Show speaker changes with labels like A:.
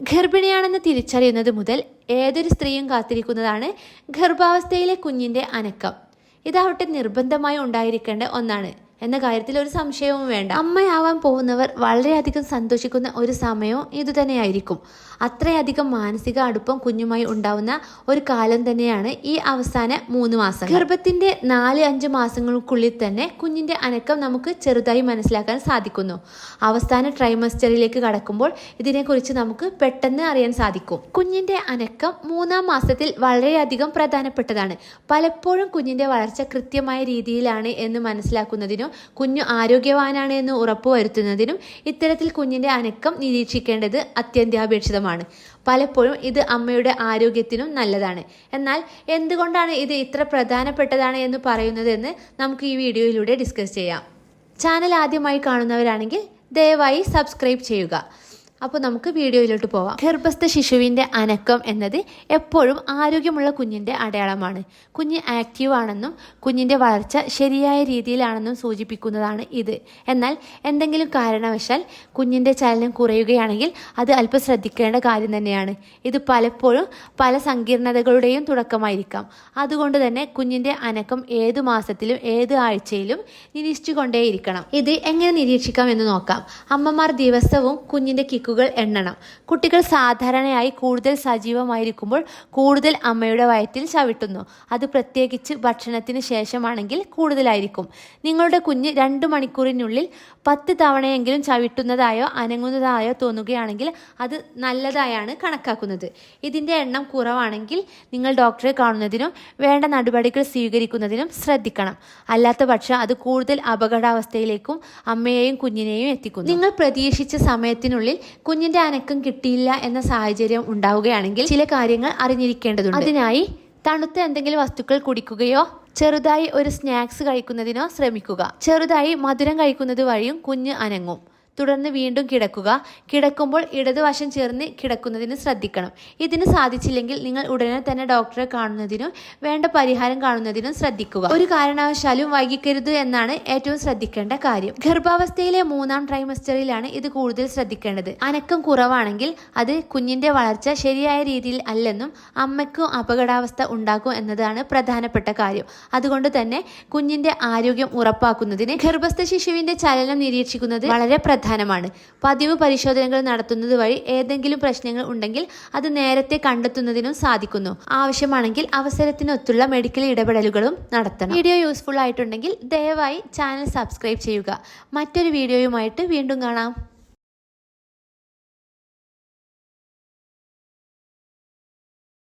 A: ഗർഭിണിയാണെന്ന് തിരിച്ചറിയുന്നത് മുതൽ ഏതൊരു സ്ത്രീയും കാത്തിരിക്കുന്നതാണ് ഗർഭാവസ്ഥയിലെ കുഞ്ഞിന്റെ അനക്കം. ഇതാവട്ടെ നിർബന്ധമായി ഉണ്ടായിരിക്കേണ്ട ഒന്നാണ് എന്ന കാര്യത്തിൽ ഒരു സംശയവും വേണ്ട. അമ്മയാവാൻ പോകുന്നവർ വളരെയധികം സന്തോഷിക്കുന്ന ഒരു സമയവും ഇതുതന്നെയായിരിക്കും അത്രയധികം മാനസിക അടുപ്പം കുഞ്ഞുമായി ഉണ്ടാവുന്ന ഒരു കാലം തന്നെയാണ് ഈ അവസാന മൂന്ന് മാസം ഗർഭത്തിന്റെ നാല് അഞ്ച് മാസങ്ങൾക്കുള്ളിൽ തന്നെ കുഞ്ഞിന്റെ അനക്കം നമുക്ക് ചെറുതായി മനസ്സിലാക്കാൻ സാധിക്കുന്നു. അവസാന ട്രൈമസ്റ്ററിലേക്ക് കടക്കുമ്പോൾ ഇതിനെക്കുറിച്ച് നമുക്ക് പെട്ടെന്ന് അറിയാൻ സാധിക്കും. കുഞ്ഞിന്റെ അനക്കം മൂന്നാം മാസത്തിൽ വളരെയധികം പ്രധാനപ്പെട്ടതാണ്. പലപ്പോഴും കുഞ്ഞിന്റെ വളർച്ച കൃത്യമായ രീതിയിലാണ് എന്ന് മനസ്സിലാക്കുന്നതിനും കുഞ്ഞു ആരോഗ്യവാനാണ് എന്ന് ഉറപ്പുവരുത്തുന്നതിനും ഇത്തരത്തിൽ കുഞ്ഞിന്റെ അനക്കം നിരീക്ഷിക്കേണ്ടത് അത്യന്താപേക്ഷിതമാണ്. പലപ്പോഴും ഇത് അമ്മയുടെ ആരോഗ്യത്തിനും നല്ലതാണ്. എന്നാൽ എന്തുകൊണ്ടാണ് ഇത് ഇത്ര പ്രധാനപ്പെട്ടതാണ് എന്ന് പറയുന്നതെന്ന് നമുക്ക് ഈ വീഡിയോയിലൂടെ ഡിസ്കസ് ചെയ്യാം. ചാനൽ ആദ്യമായി കാണുന്നവരാണെങ്കിൽ ദയവായി സബ്സ്ക്രൈബ് ചെയ്യുക. അപ്പോൾ നമുക്ക് വീഡിയോയിലോട്ട് പോവാം. ഗർഭസ്ഥ ശിശുവിന്റെ അനക്കം എന്നത് എപ്പോഴും ആരോഗ്യമുള്ള കുഞ്ഞിന്റെ അടയാളമാണ്. കുഞ്ഞ് ആക്റ്റീവ് ആണെന്നും കുഞ്ഞിന്റെ വളർച്ച ശരിയായ രീതിയിലാണെന്നും സൂചിപ്പിക്കുന്നതാണ് ഇത്. എന്നാൽ എന്തെങ്കിലും കാരണവശാൽ കുഞ്ഞിന്റെ ചലനം കുറയുകയാണെങ്കിൽ അത് അല്പം ശ്രദ്ധിക്കേണ്ട കാര്യം തന്നെയാണ്. ഇത് പലപ്പോഴും പല സങ്കീർണതകളുടെയും തുടക്കമായിരിക്കാം. അതുകൊണ്ട് തന്നെ കുഞ്ഞിന്റെ അനക്കം ഏത് മാസത്തിലും ഏത് ആഴ്ചയിലും നിരീക്ഷിച്ചുകൊണ്ടേയിരിക്കണം. ഇത് എങ്ങനെ നിരീക്ഷിക്കാം എന്ന് നോക്കാം. അമ്മമാർ ദിവസവും കുഞ്ഞിന്റെ കിക്കുകൾ എണ്ണണം. കുട്ടികൾ സാധാരണയായി കൂടുതൽ സജീവമായിരിക്കുമ്പോൾ കൂടുതൽ അമ്മയുടെ വയറ്റിൽ ചവിട്ടുന്നു. അത് പ്രത്യേകിച്ച് ഭക്ഷണത്തിന് ശേഷമാണെങ്കിൽ കൂടുതലായിരിക്കും. നിങ്ങളുടെ കുഞ്ഞ് രണ്ട് മണിക്കൂറിനുള്ളിൽ പത്ത് തവണയെങ്കിലും ചവിട്ടുന്നതായോ അനങ്ങുന്നതായോ തോന്നുകയാണെങ്കിൽ അത് നല്ലതായാണ് കണക്കാക്കുന്നത്. ഇതിന്റെ എണ്ണം കുറവാണെങ്കിൽ നിങ്ങൾ ഡോക്ടറെ കാണുന്നതിനും വേണ്ട നടപടികൾ സ്വീകരിക്കുന്നതിനും ശ്രദ്ധിക്കണം. അല്ലാത്ത പക്ഷം അത് കൂടുതൽ അപകടാവസ്ഥയിലേക്കും അമ്മയെയും കുഞ്ഞിനെയും എത്തിക്കുന്നു. നിങ്ങൾ പ്രതീക്ഷിച്ച സമയത്തിനുള്ളിൽ കുഞ്ഞിന്റെ അനക്കം കിട്ടിയില്ല എന്ന സാഹചര്യം ഉണ്ടാവുകയാണെങ്കിൽ ചില കാര്യങ്ങൾ അറിഞ്ഞിരിക്കേണ്ടതുണ്ട്. അതിനായി തണുത്ത എന്തെങ്കിലും വസ്തുക്കൾ കുടിക്കുകയോ ചെറുതായി ഒരു സ്നാക്സ് കഴിക്കുന്നതിനോ ശ്രമിക്കുക. ചെറുതായി മധുരം കഴിക്കുന്നത് വഴിയും കുഞ്ഞ് അനങ്ങും. തുടർന്ന് വീണ്ടും കിടക്കുക. കിടക്കുമ്പോൾ ഇടതുവശം ചേർന്ന് കിടക്കുന്നതിന് ശ്രദ്ധിക്കണം. ഇതിന് സാധിച്ചില്ലെങ്കിൽ നിങ്ങൾ ഉടനെ തന്നെ ഡോക്ടറെ കാണുന്നതിനും വേണ്ട പരിഹാരം കാണുന്നതിനും ശ്രദ്ധിക്കുക. ഒരു കാരണവശാലും വൈകിക്കരുത് എന്നാണ് ഏറ്റവും ശ്രദ്ധിക്കേണ്ട കാര്യം. ഗർഭാവസ്ഥയിലെ മൂന്നാം ട്രൈമസ്റ്ററിലാണ് ഇത് കൂടുതൽ ശ്രദ്ധിക്കേണ്ടത്. അനക്കം കുറവാണെങ്കിൽ അത് കുഞ്ഞിന്റെ വളർച്ച ശരിയായ രീതിയിൽ അല്ലെന്നും അമ്മയ്ക്കും അപകടാവസ്ഥ ഉണ്ടാക്കും എന്നതാണ് പ്രധാനപ്പെട്ട കാര്യം. അതുകൊണ്ട് തന്നെ കുഞ്ഞിന്റെ ആരോഗ്യം ഉറപ്പാക്കുന്നതിന് ഗർഭസ്ഥ ശിശുവിന്റെ ചലനം നിരീക്ഷിക്കുന്നത് വളരെ പ്രധാനമാണ് പതിവ് പരിശോധനകൾ നടത്തുന്നത് വഴി ഏതെങ്കിലും പ്രശ്നങ്ങൾ ഉണ്ടെങ്കിൽ അത് നേരത്തെ കണ്ടെത്തുന്നതിനും സാധിക്കുന്നു. ആവശ്യമാണെങ്കിൽ അവസരത്തിനൊത്തുള്ള മെഡിക്കൽ ഇടപെടലുകളും നടത്തണം. വീഡിയോ യൂസ്ഫുൾ ആയിട്ടുണ്ടെങ്കിൽ ദയവായി ചാനൽ സബ്സ്ക്രൈബ് ചെയ്യുക. മറ്റൊരു വീഡിയോയുമായിട്ട് വീണ്ടും കാണാം.